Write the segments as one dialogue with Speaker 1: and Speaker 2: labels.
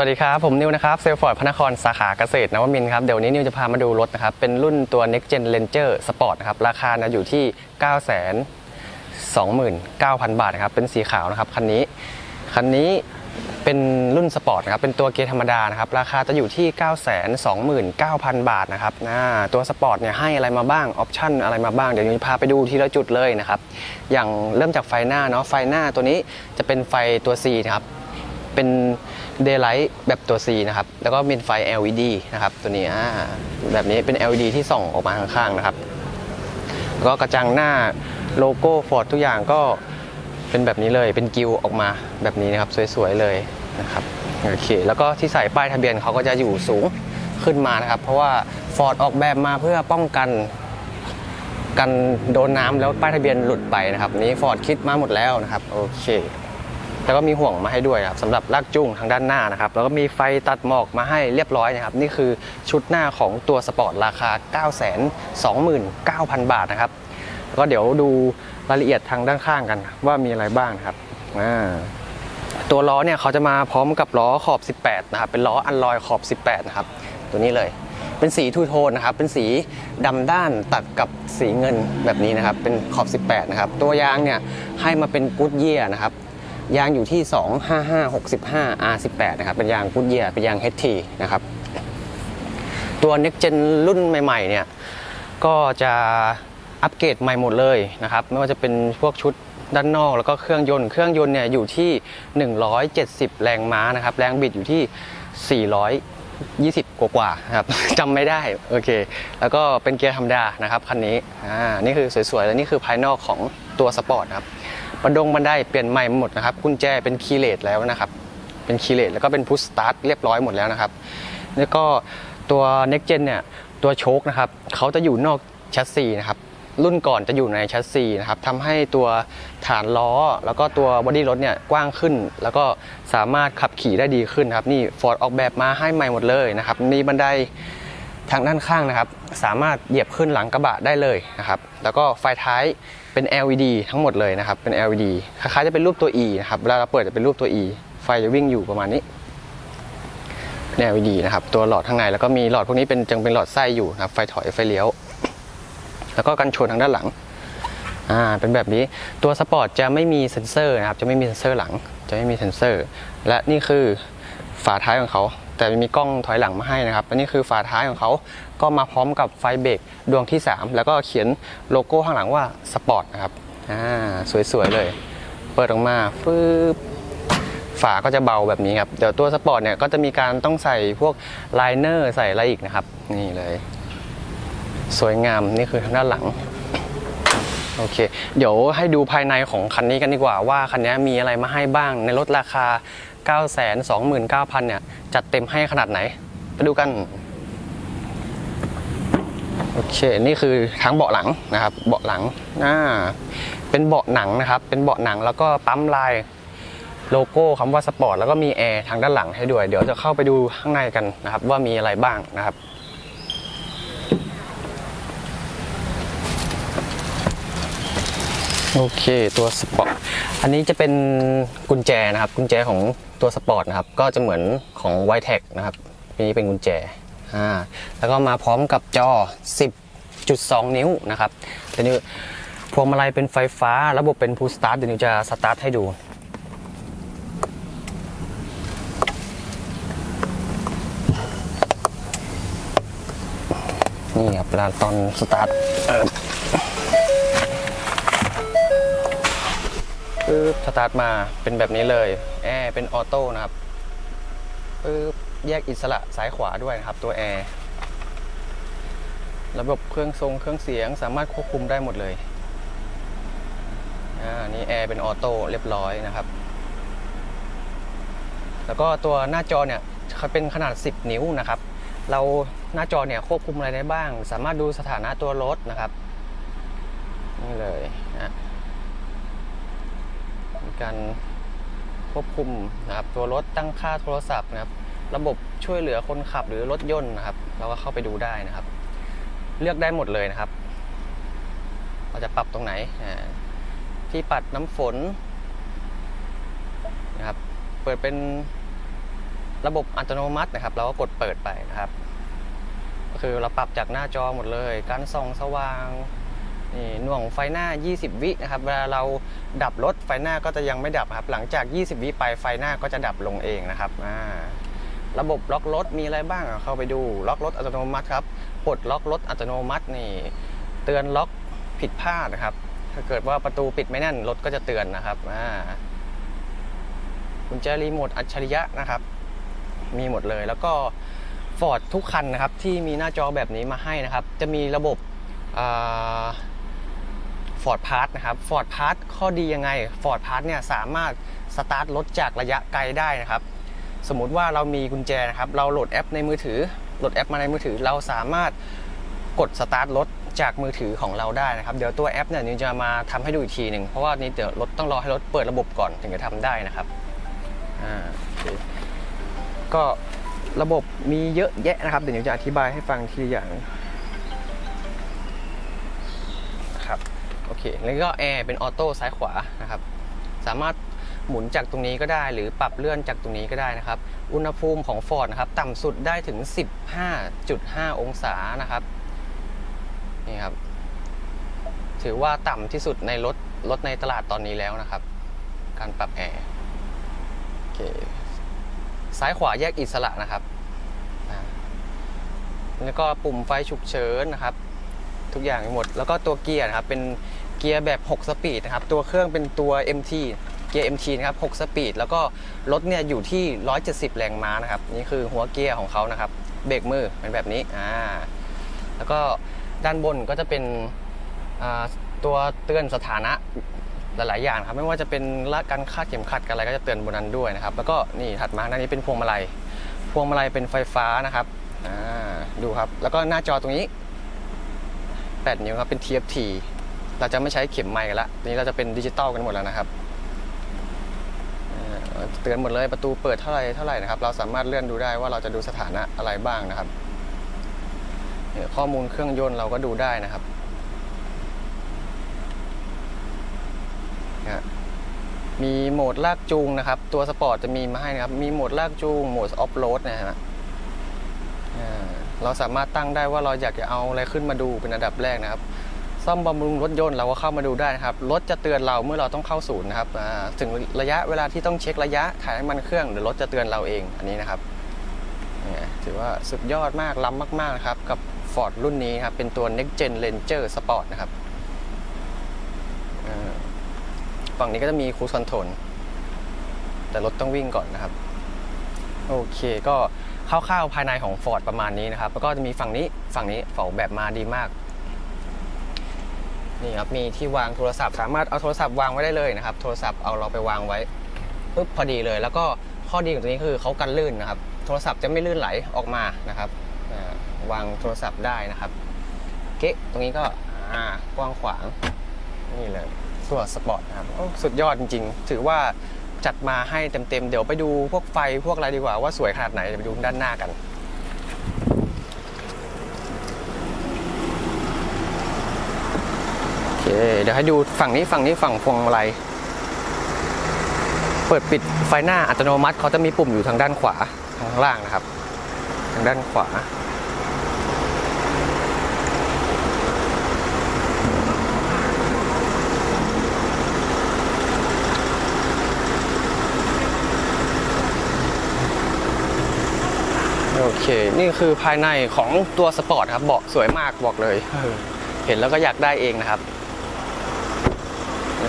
Speaker 1: วัสดีครับ ผมนิวนะครับเซลฟอร์ดพนครสาขาเกษตรนวมินทร์ครับ เดี๋ยวนนี้นิวจะพามาดูรถนะครับ เป็นรุ่นตัว Next Gen Ranger Sport นะครับ ราคานะอยู่ที่ 9 2 9 0 0 0 บาทนะครับ เป็นสีขาวนะครับ คันนี้ คันนี้เป็นรุ่นสปอร์ตนะครับ เป็นตัวเกียร์ธรรมดานะครับ ราคาจะอยู่ที่ 9 2 9 0 0 0 บาทนะครับนะตัวสปอร์ตเนี่ยให้อะไรมาบ้าง ออปชั่นอะไรมาบ้าง เดี๋ยวนิวจะพาไปดูทีละจุดเลยนะครับ อย่างเริ่มจากไฟหน้าเนาะ ไฟหน้าตัวนี้จะเป็นไฟตัว C นะครับ เป็น Daylight แบบตัว C นะครับ แล้วก็เป็นไฟ LED นะครับ ตัวนี้แบบนี้เป็น LED ที่ส่องออกมาข้างๆนะครับ แล้วก็กระจังหน้าโลโก้ Ford ทุกอย่างก็เป็นแบบนี้เลยเป็นกิวออกมาแบบนี้นะครับ สวยๆเลยนะครับโอเค แล้วก็ที่ใส่ป้ายทะเบียนเขาก็จะอยู่สูงขึ้นมานะครับ เพราะว่า Ford ออกแบบมาเพื่อป้องกันกันโดนน้ำแล้วป้ายทะเบียนหลุดไปนะครับ นี้ Ford คิดมาหมดแล้วนะครับ โอเค แล้วก็มีห่วงมาให้ด้วยครับสำหรับลากจูงทางด้านหน้านะครับแล้วก็มีไฟตัดหมอกมาให้เรียบร้อยนะครับนี่คือชุดหน้าของตัวสปอร์ตราคา 929,000 บาทนะครับแล้วก็เดี๋ยวดูรายละเอียดทางด้านข้างกันว่ามีอะไรบ้างครับตัวล้อเนี่ยเขาจะมาพร้อมกับล้อขอบ 18 นะครับ เป็นล้ออันลอยขอบ 18 นะครับ ตัวนี้เลย เป็นสีทูโทนนะครับ เป็นสีดำด้านตัดกับสีเงินแบบนี้นะครับ เป็นขอบ 18 นะครับ ตัวยางเนี่ยให้มาเป็นกูดเยียนะครับ ยางอยู่ที่ 25565 R18 นะครับ เป็นยางพุทเยียเป็นยาง HT นะครับ ตัว Next Gen รุ่นใหม่ๆ เนี่ย ก็จะอัปเกรดใหม่หมดเลยนะครับ ไม่ว่าจะเป็นพวกชุดด้านนอกแล้วก็เครื่องยนต์ เครื่องยนต์เนี่ยอยู่ที่ 170 แรงม้านะครับ แรงบิดอยู่ที่ 420 กว่าๆนะครับจำไม่ได้ โอเค แล้วก็เป็นเกียร์ธรรมดานะครับคันนี้ อ่า นี่คือสวยๆ แล้วนี่คือภายนอกของตัวสปอร์ตครับ บันดงบันไดเปลี่ยนใหม่หมดนะครับกุญแจเป็นคีย์เลสแล้วนะครับ เป็นคีย์เลสแล้วก็เป็นพุชสตาร์ทเรียบร้อยหมดแล้วนะครับ แล้วก็ตัว Next Gen เนี่ยตัวโชคนะครับเขาจะอยู่นอกแชสซีนะครับรุ่นก่อนจะอยู่ในแชสซีนะครับทำให้ตัวฐานล้อ แล้วก็ตัวบอดี้รถเนี่ยกว้างขึ้น แล้วก็สามารถขับขี่ได้ดีขึ้นครับนี่ Ford ออกแบบมาให้ใหม่หมดเลยนะครับมีบันไดทางด้านข้างนะครับ สามารถเหยียบขึ้นหลังกระบะได้เลยนะครับ แล้วก็ไฟท้าย เป็น LED ทั้งหมดเลยนะครับ เป็น LED คล้ายๆจะเป็นรูปตัว E นะครับเวลาเราเปิดจะเป็นรูปตัว E ไฟจะวิ่งอยู่ประมาณนี้เป็น LED นะครับ ตัวหลอดข้างในแล้วก็มีหลอดพวกนี้เป็นจึงเป็นหลอดไส้อยู่นะครับ ไฟถอยไฟเลี้ยว แล้วก็กันชนทางด้านหลัง อ่า เป็นแบบนี้ ตัวสปอร์ตจะไม่มีเซ็นเซอร์นะครับ จะไม่มีเซ็นเซอร์หลัง จะไม่มีเซ็นเซอร์ และนี่คือฝาท้ายของเขา แต่มีกล้องถอยหลังมาให้นะครับอันนี้คือฝาท้ายของเขาก็มาพร้อมกับไฟเบรกดวงที่ 3 แล้วก็เขียนโลโก้ข้างหลังว่าสปอร์ตนะครับอ่าสวยๆเลย เปิดออกมาฟึบฝาก็จะเบาแบบนี้ครับเดี๋ยวตัวสปอร์ตเนี่ยก็จะมีการต้องใส่พวกไลเนอร์ใส่อะไรอีกนะครับ นี่เลย สวยงามนี่คือทางด้านหลังโอเค เดี๋ยวให้ดูภายในของคันนี้กันดีกว่าว่าคันนี้มีอะไรมาให้บ้างในรถราคา 929,000 เนี่ย จัดเต็มให้ขนาดไหน ไปดูกัน โอเค นี่คือทั้งเบาะหลังนะครับ เบาะหลังอ่าเป็นเบาะหนังนะครับ เป็นเบาะหนังแล้วก็ปั๊มลายโลโก้คำว่าสปอร์ตแล้วก็มีแอร์ทางด้านหลังให้ด้วย เดี๋ยวจะเข้าไปดูข้างในกันนะครับ ว่ามีอะไรบ้างนะครับโอเคตัวสปอร์ตอันนี้จะเป็นกุญแจนะครับ กุญแจของ ตัวสปอร์ตนะครับก็จะเหมือนของ w i t e c นะครับอันนี้เป็นกุญแจอ่าแล้วก็มาพร้อมกับจอ 10.2 นิ้วนะครับเดี๋ยวนี้พวงมาลัยเป็นไฟฟ้า ระบบเป็น push start เดี๋ยวนิวจะสตาร์ทให้ดูนี่ครับเวลาตอนสตาร์ท ปึ๊บสตาร์ทมาเป็นแบบนี้เลยแอร์เป็นออโต้นะครับปึ๊บแยกอิสระซ้ายขวาด้วยนะครับ ตัวแอร์ระบบเครื่องทรงเครื่องเสียงสามารถควบคุมได้หมดเลยอ่านี่แอร์เป็นออโต้เรียบร้อยนะครับ แล้วก็ตัวหน้าจอเนี่ยเป็นขนาด 10 นิ้วนะครับ เราหน้าจอเนี่ยควบคุมอะไรได้บ้าง สามารถดูสถานะตัวรถนะครับนี่เลยนะ มี การควบคุมนะครับตัวรถตั้งค่าโทรศัพท์นะครับ ระบบช่วยเหลือคนขับหรือรถยนต์นะครับ เราก็เข้าไปดูได้นะครับ เลือกได้หมดเลยนะครับ เราจะปรับตรงไหนที่ปัดน้ำฝนนะครับ เปิดเป็นระบบอัตโนมัตินะครับ เราก็กดเปิดไปนะครับ ก็คือเราปรับจากหน้าจอหมดเลย การส่องสว่าง นี่หน่วงไฟหน้า 20 วินะครับ เวลาเราดับรถไฟหน้าก็จะยังไม่ดับครับ หลังจาก 20 วิไปไฟหน้าก็จะดับลงเองนะครับระบบล็อกรถมีอะไรบ้างเข้าไปดูล็อกรถอัตโนมัติครับปลดล็อกรถอัตโนมัตินี่ เตือนล็อกผิดพลาดนะครับ ถ้าเกิดว่าประตูปิดไม่แน่นรถก็จะเตือนนะครับกุญแจรีโมทอัจฉริยะนะครับ มีหมดเลยแล้วก็ฟอร์ดทุกคันนะครับที่มีหน้าจอแบบนี้มาให้นะครับ จะมีระบบ ฟอร์ดพาร์ทนะครับฟอร์ดพาร์ทข้อดียังไงฟอร์ดพาร์ทเนี่ยสามารถสตาร์ทรถจากระยะไกลได้นะครับ สมมุติว่าเรามีกุญแจนะครับ เราโหลดแอปในมือถือ โหลดแอปมาในมือถือ เราสามารถกดสตาร์ทรถจากมือถือของเราได้นะครับ เดี๋ยวตัวแอปเนี่ยนิวจะมาทำให้ดูอีกทีหนึ่ง เพราะว่านี่เดี๋ยวรถต้องรอให้รถเปิดระบบก่อนถึงจะทำได้นะครับ อ่า ก็ระบบมีเยอะแยะนะครับ เดี๋ยวหนูจะอธิบายให้ฟังทีอย่าง เค แล้วก็แอร์เป็นออโต้ซ้ายขวานะครับ สามารถหมุนจากตรงนี้ก็ได้ หรือปรับเลื่อนจากตรงนี้ก็ได้นะครับ อุณหภูมิของ Ford นะครับต่ำสุดได้ถึง 15.5 องศานะครับนี่ครับ ถือว่าต่ำที่สุดในรถรถในตลาดตอนนี้แล้วนะครับ การปรับแอร์โอเคซ้ายขวาแยกอิสระนะครับแล้วก็ปุ่มไฟฉุกเฉินนะครับ ทุกอย่างหมด แล้วก็ตัวเกียร์นะครับเป็น เกียร์แบบ 6 สปีดนะครับ ตัวเครื่องเป็นตัว MT เกียร์ MT นะครับ 6 สปีด แล้วก็รถเนี่ยอยู่ที่ 170 แรงม้านะครับ นี่คือหัวเกียร์ของเขานะครับ เบรกมือเป็นแบบนี้ อ่า แล้วก็ด้านบนก็จะเป็นอ่าตัวเตือนสถานะหลาย ๆ อย่างครับ ไม่ว่าจะเป็นละการคาดเข็มขัดกันอะไรก็จะเตือนบนนั้นด้วยนะครับ แล้วก็นี่ถัดมาหน้านี้เป็นพวงมาลัย พวงมาลัยเป็นไฟฟ้านะครับ อ่า ดูครับ แล้วก็หน้าจอตรงนี้ 8 นิ้วครับ เป็น TFT เราจะไม่ใช้เข็มไมค์กันละนี้เราจะเป็นดิจิตอลกันหมดแล้วนะครับเตือนหมดเลยประตูเปิดเท่าไรเท่าไรนะครับ เราสามารถเลื่อนดูได้ว่าเราจะดูสถานะอะไรบ้างนะครับ ข้อมูลเครื่องยนต์เราก็ดูได้นะครับมีโหมดลากจูงนะครับ ตัวสปอร์ตจะมีมาให้นะครับ มีโหมดลากจูงโหมดออฟโรดนะฮะเราสามารถตั้งได้ว่าเราอยากจะเอาอะไรขึ้นมาดูเป็นอันดับแรกนะครับ ซ่อมบำรุงรถยนต์เราก็เข้ามาดูได้นะครับ รถจะเตือนเราเมื่อเราต้องเข้าศูนย์นะครับถึงระยะเวลาที่ต้องเช็คระยะถ่ายน้ำมันเครื่องหรือรถจะเตือนเราเองอันนี้นะครับถือว่าสุดยอดมากล้ำมากๆนะครับ กับ Ford รุ่นนี้ครับ เป็นตัว Next Gen Ranger Sport นะครับฝั่งนี้ก็จะมีครูคอนโทรลแต่รถต้องวิ่งก่อนนะครับ โอเคก็คร่าวๆภายในของ Ford ประมาณนี้นะครับ แล้วก็จะมีฝั่งนี้ฝั่งนี้ฝาแบบมาดีมาก นี่ครับมีที่วางโทรศัพท์ สามารถเอาโทรศัพท์วางไว้ได้เลยนะครับ โทรศัพท์เอาเราไปวางไว้ปุ๊บพอดีเลย แล้วก็ข้อดีของตัวนี้คือเขากันลื่นนะครับ โทรศัพท์จะไม่ลื่นไหลออกมานะครับวางโทรศัพท์ได้นะครับเก๊ะตรงนี้ก็กว้างขวางนี่เลยตัวสปอร์ตนะครับสุดยอดจริง ๆ ถือว่าจัดมาให้เต็มๆเดี๋ยวไปดูพวกไฟพวกอะไรดีกว่าว่าสวยขนาดไหนเดี๋ยวไปดูด้านหน้ากัน โอ เคเดี๋ยวให้ดูฝั่งนี้ฝั่งนี้ฝั่งพวงมาลัยเปิดปิดไฟหน้าอัตโนมัติเขาจะมีปุ่มอยู่ทางด้านขวาทางล่างนะครับ ทางด้านขวา โอเค นี่คือภายในของตัวสปอร์ตครับ เบาะสวยมากบอกเลยเออเห็นแล้วก็อยากได้เองนะครับแล้ว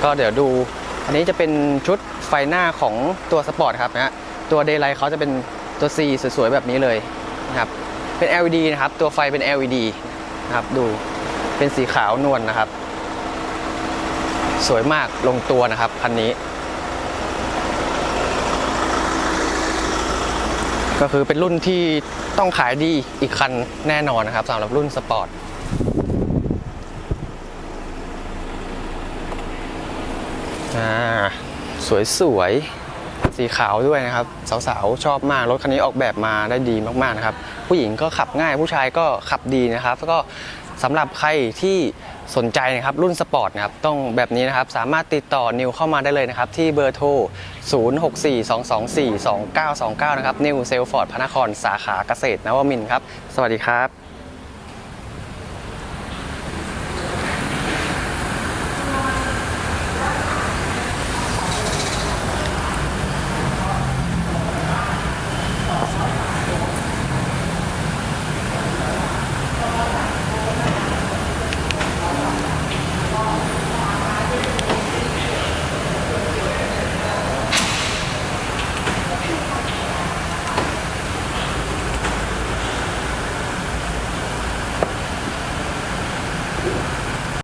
Speaker 1: ก็เดี๋ยวดู อันนี้จะเป็นชุดไฟหน้าของตัวสปอร์ตครับนะฮะตัวเดย์ไลท์เขาจะเป็นตัว C สวยๆแบบนี้เลยนะครับเป็น LED นะครับ ตัวไฟเป็น LED นะครับดูเป็นสีขาวนวลนะครับ สวยมากลงตัวนะครับคันนี้ ก็คือเป็นรุ่นที่ต้องขายดีอีกคันแน่นอนนะครับสำหรับรุ่นสปอร์ต อ่าสวยสีขาวด้วยนะครับ สาวๆ ชอบมาก รถคันนี้ออกแบบมาได้ดีมากๆนะครับ ผู้หญิงก็ขับง่ายผู้ชายก็ขับดีนะครับ แล้วก็สำหรับใครที่สนใจนะครับรุ่นสปอร์ตนะครับต้องแบบนี้นะครับสามารถติดต่อนิวเข้ามาได้เลยนะครับ ที่เบอร์โทร 0642242929 นะครับนิวเซลฟอร์ดพระนครสาขาเกษตรนวมินทร์ครับ สวัสดีครับ